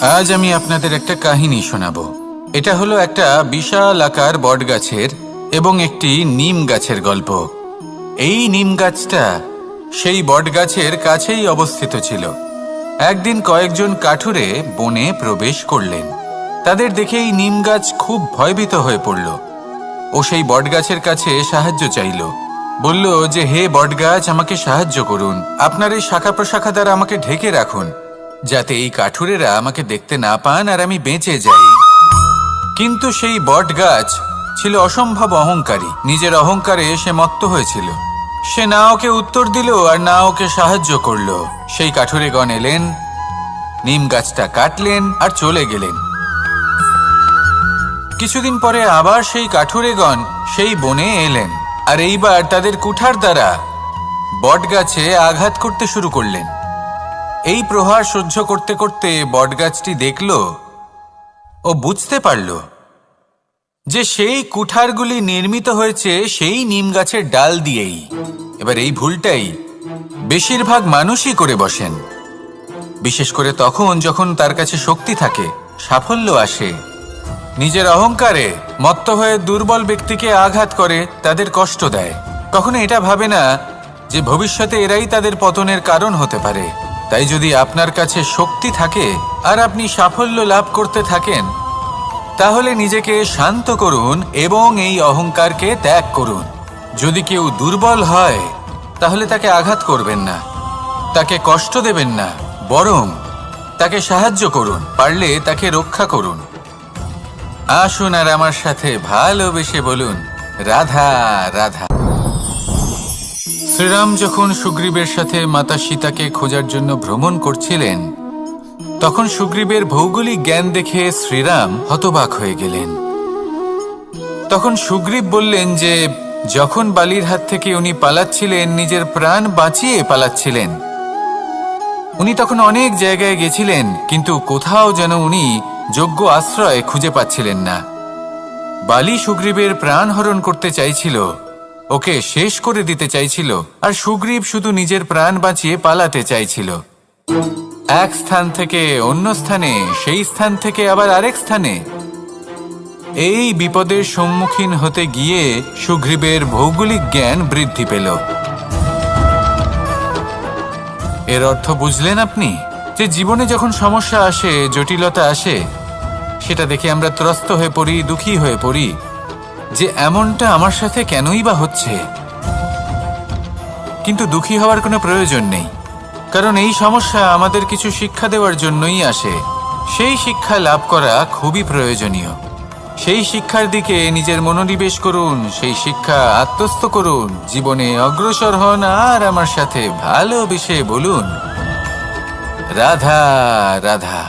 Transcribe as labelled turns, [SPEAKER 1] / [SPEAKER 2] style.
[SPEAKER 1] আজ আমি আপনাদের একটা কাহিনী শোনাবো। এটা হলো একটা বিশাল আকার বটগাছের এবং একটি নিম গাছের গল্প। এই নিম গাছটা সেই বটগাছের কাছেই অবস্থিত ছিল। একদিন কয়েকজন কাঠুরে বনে প্রবেশ করলেন। তাদের দেখে এই নিম গাছ খুব ভয়ভীত হয়ে পড়ল। ও সেই বটগাছের কাছে সাহায্য চাইল। বলল যে, হে বটগাছ, আমাকে সাহায্য করুন। আপনার এই শাখা প্রশাখা দ্বারা আমাকে ঢেকে রাখুন। যাতে এই কাঠুরেরা আমাকে দেখতে না পান আর আমি বেঁচে যাই। কিন্তু সেই বটগাছ ছিল অসম্ভব অহংকারী। নিজের অহংকারে সে মত্ত হয়েছিল। সে না ওকে উত্তর দিল আর না ওকে সাহায্য করল। সেই কাঠুরেগণ এলেন, নিম গাছটা কাটলেন আর চলে গেলেন। কিছুদিন পরে আবার সেই কাঠুরেগণ সেই বনে এলেন আর এইবার তাদের কুঠার দ্বারা বটগাছে আঘাত করতে শুরু করলেন। এই প্রহার সহ্য করতে করতে বটগাছটি দেখল ও বুঝতে পারল যে সেই কুঠারগুলি নির্মিত হয়েছে সেই নিম গাছের ডাল দিয়েই। এবার এই ভুলটাই বেশিরভাগ মানুষই করে বসেন। বিশেষ করে তখন যখন তার কাছে শক্তি থাকে, সাফল্য আসে। নিজের অহংকারে মত্ত হয়ে দুর্বল ব্যক্তিকে আঘাত করে তাদের কষ্ট দেয়। কখনো এটা ভাবে না যে ভবিষ্যতে এরাই তাদের পতনের কারণ হতে পারে। তাই যদি আপনার কাছে শক্তি থাকে আর আপনি সাফল্য লাভ করতে থাকেন, তাহলে নিজেকে শান্ত করুন এবং এই অহংকারকে ত্যাগ করুন। যদি কেউ দুর্বল হয়, তাহলে তাকে আঘাত করবেন না, তাকে কষ্ট দেবেন না, বরং তাকে সাহায্য করুন, পারলে তাকে রক্ষা করুন। আসুন আর আমার সাথে ভালোবেসে বলুন, রাধা রাধা। শ্রীরাম যখন সুগ্রীবের সাথে মাতা সীতাকে খোঁজার জন্য ভ্রমণ করছিলেন, তখন সুগ্রীবের ভৌগোলিক জ্ঞান দেখে শ্রীরাম হতবাক হয়ে গেলেন। তখন সুগ্রীব বললেন যে, যখন বালির হাত থেকে উনি পালাচ্ছিলেন, নিজের প্রাণ বাঁচিয়ে পালাচ্ছিলেন। উনি তখন অনেক জায়গায় গেছিলেন, কিন্তু কোথাও যেন উনি যোগ্য আশ্রয় খুঁজে পাচ্ছিলেন না। বালি সুগ্রীবের প্রাণ হরণ করতে চাইছিল। ওকে শেষ করে দিতে চাইছিল, আর সুগ্রীব শুধু নিজের প্রাণ বাঁচিয়ে পালাতে চাইছিল। এক স্থান থেকে অন্য স্থানে, সেই স্থান থেকে আবার আরেক স্থানে। এই বিপদের সম্মুখীন হতে গিয়ে সুগ্রীবের ভৌগোলিক জ্ঞান বৃদ্ধি পেল। এর অর্থ বুঝলেন আপনি? যে জীবনে যখন সমস্যা আসে, জটিলতা আসে, সেটা দেখে আমরা ত্রস্ত হয়ে পড়ি, দুঃখী হয়ে পড়ি। যে এমনটা আমার সাথে কেনই বা হচ্ছে। কিন্তু দুঃখী হওয়ার কোনো প্রয়োজন নেই। কারণ এই সমস্যা আমাদের কিছু শিক্ষা দেওয়ার জন্যই আসে। সেই শিক্ষা লাভ করা খুবই প্রয়োজনীয়। সেই শিক্ষার দিকে নিজের মনোনিবেশ করুন, সেই শিক্ষা আত্মস্থ করুন, জীবনে অগ্রসর হন আর আমার সাথে ভালোবেসে বলুন। রাধা রাধা।